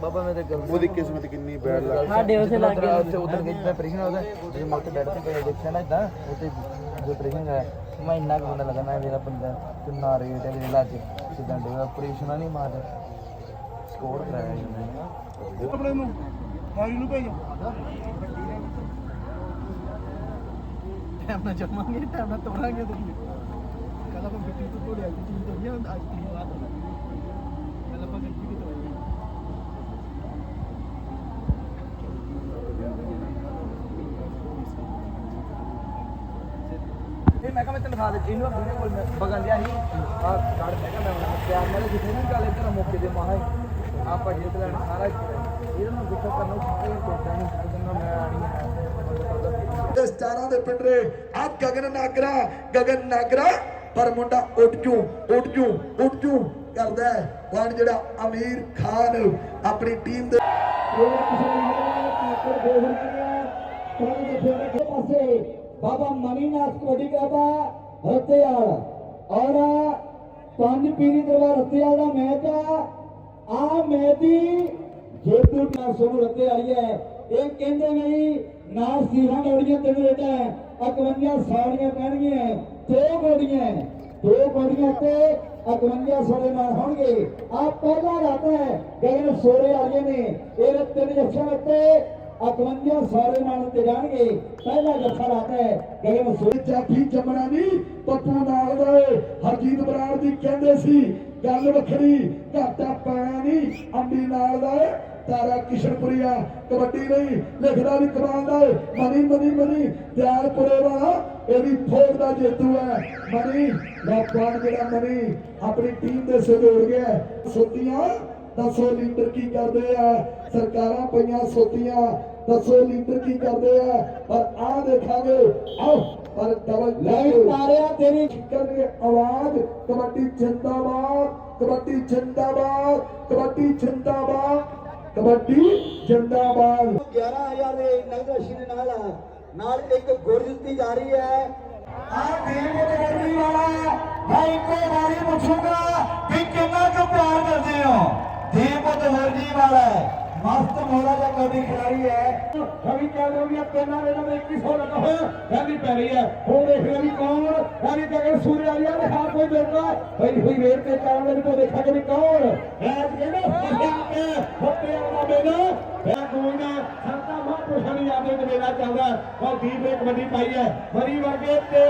ਬਾਬਾ ਮੇਰੇ ਗੱਲ ਉਹਦੀ ਕਿਸਮਤ ਕਿੰਨੀ ਬੈਡ ਲੱਗ ਸਾਡੇ ਉੱਥੇ ਲੱਗ ਗਿਆ ਉੱਥੇ ਉਧਰ ਗਈ ਮੈਂ ਪ੍ਰਿਸ਼ਨ ਉਹਦਾ ਜੇ ਮੈਂ ਉੱਥੇ ਬੈਠ ਕੇ ਦੇਖਿਆ ਨਾ ਇਦਾਂ ਉੱਥੇ ਜੋ ਪ੍ਰਿਸ਼ਨ ਹੈ ਮੈਂ ਇੰਨਾ ਕੁ ਬੰਦਾ ਲੱਗਣਾ ਮੇਰਾ ਬੰਦਾ ਕਿੰਨਾ ਰੇਟ ਹੈ ਮੇਰੇ ਲੱਜ ਸਿੱਧਾ ਡੇ ਆਪਰੇਸ਼ਨ ਨਹੀਂ ਮਾਰ ਸਕੋਰ ਕਰਾਇਆ ਜੀ ਉਹਨੇ ਆਪਣੇ ਨੂੰ ਹਾਰੀ ਨੂੰ ਭੇਜੋ। ਟਾਈਮ ਨਾਲ ਜਮਾਂਗੇ ਟਾਈਮ ਨਾਲ ਤੋੜਾਂਗੇ ਤੁਸੀਂ। ਕੱਲ ਆਪਾਂ ਗੱਡੀ ਤੋਂ ਤੋੜਿਆ ਸੀ ਚੀਜ਼ ਤੋਂ ਨਹੀਂ ਅੱਜ ਦੀ ਬਾਤ ਕੱਲ ਆਪਾਂ ਗੱਡੀ ਤੋਂ ਤੋੜੀ ਇਹ ਮੈਂ ਕਿਹਾ ਮੈਂ ਤੈਨੂੰ ਖਾ ਦੇ ਇਹਨੂੰ ਵੀਡੀਓ ਕੋਲ ਬਗਨ ਲਿਆ ਸੀ। ਆ ਕਾਰਡ ਮੈਂ ਕਿਹਾ ਮੈਂ ਉਹਨਾਂ ਪਿਆਰ ਨਾਲ ਜਿੱਥੇ ਨਹੀਂ ਗੱਲ ਇੱਧਰ ਮੌਕੇ ਦੇ ਮਾਹਾ ਆਪਾਂ ਜੇ ਲੈਣ ਸਾਰਾ ਇਹਦੇ ਨਾਲ ਗੁੱਸਾ ਕਰਨਾ ਕੋਈ ਕੋਟਾ ਨਹੀਂ ਕਰਦਾ ਮੈਂ ਆਣੀ ਹੈ ਤੇ ਸਟਾਰਾਂ ਦੇ ਪਿੰਡਰੇ ਆ ਗਗਨ ਨਾਗਰਾ ਗਗਨ ਨਾਗਰਾ ਪਰ ਮੁੰਡਾ ਉੱਡ ਜੂ ਉੱਡ ਜੂ ਉੱਡ ਜੂ ਕਰਦਾ ਹੈ। ਹੁਣ ਜਿਹੜਾ ਅਮੀਰ ਖਾਨ ਆਪਣੀ ਟੀਮ ਦੇ ਪਾਸੇ ਬਾਬਾ ਮਨੀਨਾਥ ਕਬੱਡੀ ਕਲੱਬ ਰਤਿਆਲ। ਔਰ ਪੰਜ ਪੀਰੀ ਦਰਬਾਰ ਰਤਿਆਲ ਦਾ ਮੈਚ ਆ। ਆ ਮੈਚ ਦੀ ਜੇਤੂ ਟੀਮ ਸੋਨੂੰ ਰਤਿਆਲੀ ਹੈ। ਇਹ ਕਹਿੰਦੇ ਨਹੀਂ ਨਾਲ ਸੀਹਾਂ ਗੋੜੀਆਂ ਤਿੰਨ ਰੇਟਾਂ 51 ਸਾੜੀਆਂ ਪੈਣਗੀਆਂ ਦੋ ਗੋੜੀਆਂ ਦੋ ਗੋੜੀਆਂ ਤੇ 51 ਸੋੜੇ ਨਾਲ ਹੋਣਗੇ। ਆ ਪਹਿਲਾ ਰਾਤ ਹੈ, ਗਗਨ ਸੋੜੇ ਵਾਲੀਆਂ ਨੇ। ਇਹ ਤਿੰਨ ਜੱਫਿਆਂ ਉੱਤੇ 51 ਸਾਰੇ ਨਾਲ ਤੇ ਜਾਣਗੇ। ਪਹਿਲਾ ਜੱਫਾ ਰਾਤ ਹੈ, ਗਗਨ ਸੋੜੇ ਜਾਫੀ ਜੰਮਣਾ ਨਹੀਂ ਪੱਪੂ ਨਾਲ ਦਾ ਹਰਜੀਤ ਬਰਾੜ ਦੀ ਕਹਿੰਦੇ ਸੀ ਗੱਲ ਵੱਖਰੀ ਘਾਟਾ ਪਾਇਆ ਨਹੀਂ। ਅੰਬੀ ਨਾਲ ਦਾ ਤਾਰਾ ਕਿਸ਼ਨਪੁਰੀਆ ਕਬੱਡੀ ਨਹੀਂ। ਲਿਖਦਾ ਵੀ ਕਮਾਲ ਦਾ ਮਨੀ ਮਨੀ ਮਨੀ ਦਿਆਲਪੁਰੇ ਵਾਲਾ ਇਹ ਵੀ ਫੌਜ ਦਾ ਜੇਤੂ ਹੈ। ਮਨੀ ਲੋਕਾਂ ਜਿਹੜਾ ਮਨੀ ਆਪਣੀ ਟੀਮ ਦੇ ਜੋੜ ਗਿਆ। ਸੁੱਤੀਆਂ ਦੱਸੋ ਲੀਡਰ ਕੀ ਕਰਦੇ ਆ? ਸਰਕਾਰਾਂ ਪਈਆਂ ਸੁੱਤੀਆਂ ਦੱਸੋ ਲੀਡਰ ਕੀ ਕਰਦੇ ਆ? ਪਰ ਆ ਦੇਖਾਂਗੇ ਆਓ ਪਰ ਡਬਲ ਲੈ ਤਾਰਿਆ ਤੇਰੀ। ਕਰਨਗੇ ਆਵਾਜ਼ ਕਬੱਡੀ ਜਿੰਦਾਬਾਦ। ਕਬੱਡੀ ਜਿੰਦਾਬਾਦ ਕਬੱਡੀ ਜਿੰਦਾਬਾਦ ਕਬੱਡੀ ਜਿੰਦਾਬਾਦ 11000 ਦੇ ਨਗਦ ਰਾਸ਼ੀ ਦੇ ਨਾਲ ਨਾਲ ਇੱਕ ਗੁਰ ਦਿੱਤੀ ਜਾ ਰਹੀ ਹੈ ਆ ਦੇਵ ਗਰਮੀ ਵਾਲਾ ਮੈਂ ਇੱਕੋ ਵਾਰੀ ਪੁੱਛੂਗਾ ਕਿ ਕਿੰਨਾ ਕੁ ਪਿਆਰ ਕਰਦੇ ਹੋ ਦੇਵ ਦਵਰਜੀ ਵਾਲਾ ਮਸਤ ਮੋੜਾ ਦਾ ਕਬੱਡੀ ਖਿਡਾਰੀ ਹੈ ਰਵੀ ਕਹਿ ਦੋ ਵੀ ਤਿੰਨਾਂ ਇਹਨਾਂ ਦੇ 2100 ਲੱਗਾ ਹੋਇਆ ਰਵੀ ਪੈ ਰਹੀ ਹੈ ਹੁਣ ਦੇਖ ਲੈ ਵੀ ਕੌਣ ਰਵੀ ਜਗਨ ਸੂਰਿਆ ਵਾਲਿਆ ਦੇ ਹਾਰ ਕੋਈ ਦੇਗਾ ਹੋਈ ਹੋਈ ਰੇਡ ਤੇ ਚੱਲਣ ਦੇ ਵਿੱਚੋਂ ਦੇਖਾ ਕਿ ਵੀ ਕੌਣ ਐਸ ਕਹਿੰਦਾ ਫਸਿਆ ਕੇ ਫੱਟੇ ਵਾਲਾ ਬੇਨਾ ਮੈਂ ਕੋਈ ਨਾ ਸੰਤਾ ਮਹਾਂਪੁਰਸ਼ਾਂ ਦੀ ਯਾਦ ਵਿੱਚ ਮੇਲਾ ਚੱਲਦਾ। ਉਹ ਦੀਪ ਨੇ ਕਬੱਡੀ ਪਾਈ ਹੈ ਮਰੀ ਵਰਗੇ ਤੇ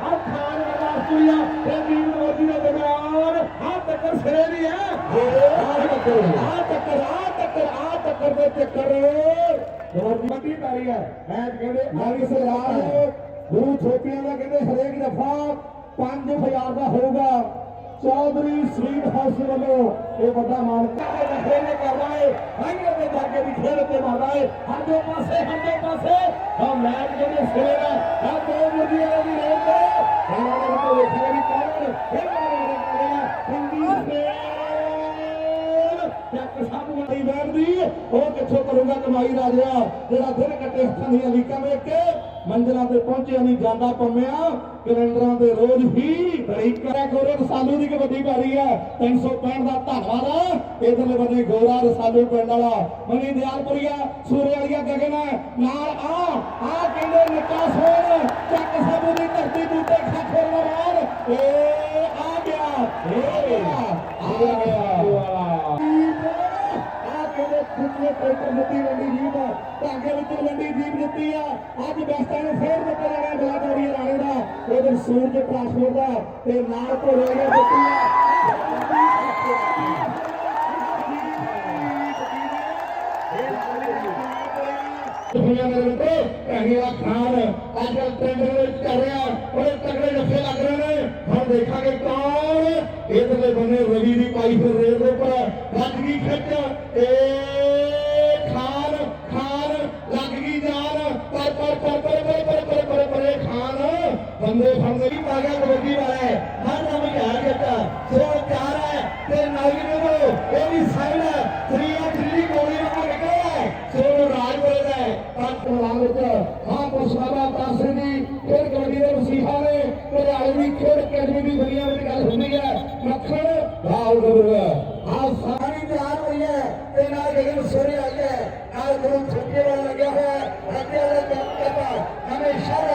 ਆ ਖਾਨ ਰਾਸਤੂਰੀਆ ਤੇ ਦੀਪ ਮੋਦੀ ਦੇ ਦਰਮਿਆਨ ਆ ਟੱਕਰ ਸਿਰੇ ਦੀ ਹੈ ਆ ਟੱਕਰ ਆ ਟੱਕਰ ਆ ਟੱਕਰ ਆ ਟੱਕਰ ਦੇ ਚੱਕਰ। ਹੋਰ ਕਬੱਡੀ ਪਾ ਹੈ। ਐਸ ਕਹਿੰਦੇ ਆਗੀ ਸਰਦਾਰ ਗੁਰੂ ਛੋਟੀਆਂ ਦਾ ਕਹਿੰਦੇ, ਹਰੇਕ ਦਫਾ 5000 ਦਾ ਹੋਊਗਾ। ਚੌਧਰੀ ਸਵੀਟ ਹਾਊਸ ਵੱਲੋਂ ਇਹ ਵੱਡਾ ਮਾਨ ਕਾਹੇ ਨਖਰੇ ਨੇ ਕਰਦਾ ਹੈ। ਹਾਈਏ ਦੇ ਜਾਗੇ ਦੀ ਖੇਡ ਤੇ ਮਾਰਦਾ ਹੈ। ਹਰ ਦੋ ਪਾਸੇ ਹਰ ਦੋ ਪਾਸੇ। ਹਾਂ ਮੈਚ ਜਿਹੜੇ ਸਿਰੇ ਦਾ ਆ ਦੋ ਮੁਰਦੀ ਦੀ ਰੇਡ ਤੇ। ਇਹਨਾਂ ਦੇ ਵੇਖਿਆ ਵੀ ਕੌਣ ਫਿਰ ਸਭ ਵਾਲੀ ਬੈਠਦੀ ਉਹ ਕਿੱਥੋਂ ਕਰੂਗਾ ਕਮਾਈ ਰਾਜਾ ਜਿਹੜਾ ਫਿਰ ਕੱਟੇ ਹੱਥਾਂ ਦੀਆਂ ਲੀਕਾਂ ਵੇਖ ਕੇ ਮੰਜ਼ਲਾਂ ਤੇ ਪਹੁੰਚਿਆ ਨਹੀਂ ਜਾਂਦਾ ਪੰਮਿਆ। ਕੈਲੰਡਰਾਂ ਦੇ ਰੋਜ਼ ਹੀ ਬੜੀ ਕਰਿਆ ਰਸਾਲੂ ਦੀ ਕਬੱਡੀ ਪਾਰੀ ਹੈ 365 ਦਾ ਧੰਨਵਾਦ ਇਧਰਲੇ ਬੰਦੇ ਗੋਰਾ ਰਸਾਲੂ ਪਿੰਡ ਵਾਲਾ। ਮਨੀ ਦਿਆਲਪੁਰੀਆ ਸੂਰੇ ਵਾਲੀਆ ਗਗਨ ਨਾਲ ਆ ਆ ਕਹਿੰਦੇ ਨਿੱਕਾ ਸੋਨ ਚੱਕ ਸਾਬੂ ਦੀ ਧਰਤੀ ਬੂਟੇ ਖਾਖੇ ਲਵਾਰ ਏ ਆ ਗਿਆ ਏ ਆ ਗਿਆ ਆ ਕਹਿੰਦੇ ਖੁੱਲੇ ਟਰੈਕਟਰ ਦਿੱਤੀ ਵੰਡੀ ਜੀਪ ਵਿੱਚ ਵੰਡੀ ਜੀਪ ਦਿੱਤੀ ਆ ਅੱਜ ਬੈਸਟਾਂ ਨੂੰ ਫੇਰ ਦਿੱਤਾ ਜਾਣਾ ਬਲਾਦੌਰੀ ਰਾਣੇ ਦਾ। ਉਧਰ ਸੂਰਜ ਟਰਾਂਸਪੋਰਟ ਦਾ ਤੇ ਨਾਲ ਘੋੜੇ ਨੇ ਦਿੱਤੀ ਦੁਨੀਆ ਦੇ ਵਿੱਚ ਭੈਣੀ ਵਾਲਾ ਖਾਨ ਅੱਜ ਕੱਲ ਟ੍ਰੈਂਡ ਦੇ ਵਿੱਚ ਚੱਲ ਰਿਹਾ। ਬੜੇ ਤਗੜੇ ਜੱਫੇ ਲੱਗ ਰਹੇ ਨੇ। ਹੁਣ ਦੇਖਾਂਗੇ ਕੌਣ ਇਧਰਲੇ ਬੰਨੇ ਰਵੀ ਦੀ ਪਾਈ ਫਿਰ ਰੇਲ ਦੇ ਉੱਪਰ। ਵੱਜ ਗਈ ਖਿੱਚ। ਏ ਆ ਗਿਆ ਕਬੱਡੀ ਵਾਲਾ ਹੈ। ਹਰ ਨਾਮ ਹਾਰ ਜੱਟਾ ਸੋਲ ਚਾਰ ਹੈ ਤੇ ਨਾਗਰੀ ਨੂੰ ਇਹ ਵੀ ਸਾਈਡ ਹੈ ਥਰੀ ਆ ਥਰੀ ਗੋਲੀ ਨੂੰ ਨਿਕਲ ਹੈ। ਸੋਲ ਰਾਜ ਬੋਲਦਾ ਹੈ। ਪਰ ਪ੍ਰਵਾਹ ਵਿੱਚ ਹਾਂ ਪੁਸ਼ਪਾਬਾ ਤਾਸਰੀ ਦੀ ਖੇਡ ਕਬੱਡੀ ਦੇ ਵਸੀਹਾ ਨੇ। ਪਰਿਆਲ ਦੀ ਖੇਡ ਅਕੈਡਮੀ ਦੀ ਦੁਨੀਆ ਵਿੱਚ ਗੱਲ ਹੁੰਦੀ ਹੈ। ਮੱਖਣ ਭਾਵ ਗੁਰੂਆ ਆ ਸਾਰੀ ਤਿਆਰ ਹੋਈ ਹੈ ਤੇ ਨਾਲ ਗਗਨ ਸੋਰੇ ਆ ਗਿਆ ਨਾਲ ਗੁਰੂ ਛੱਕੇ ਵਾਲਾ ਲੱਗਿਆ ਹੋਇਆ ਹੈ। ਅੱਗੇ ਵਾਲਾ ਕੰਮ ਕਰਦਾ, ਹਮੇਸ਼ਾ ਦਾ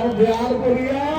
ਔਰ ਦਿਆਲਪੁਰੀਆ